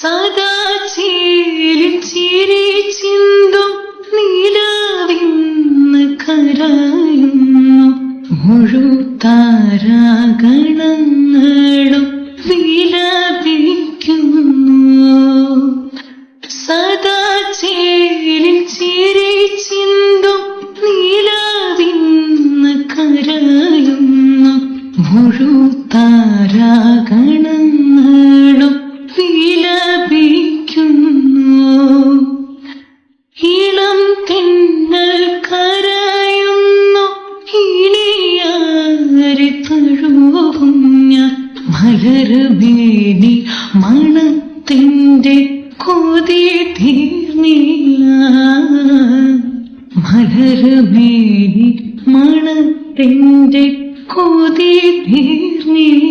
സദാ ചേലിൽ ചിരി ചിന്തും നീലാവിന്ന് കരയുന്നു. മുഴുത്താരാഗണങ്ങളും വിലപിക്കുന്നു സദാ ചേലിൽ ചിരി ചിന്തും നീലാവിന്ന് കരയുന്നു. മുഴുത്താരാഗണങ്ങളും മലർമേനി മണത്തിന്റെ കൊതി തീർന്നില്ല. മലർമേനി മണത്തിന്റെ കൊതി തീർന്നില്ല. തീർ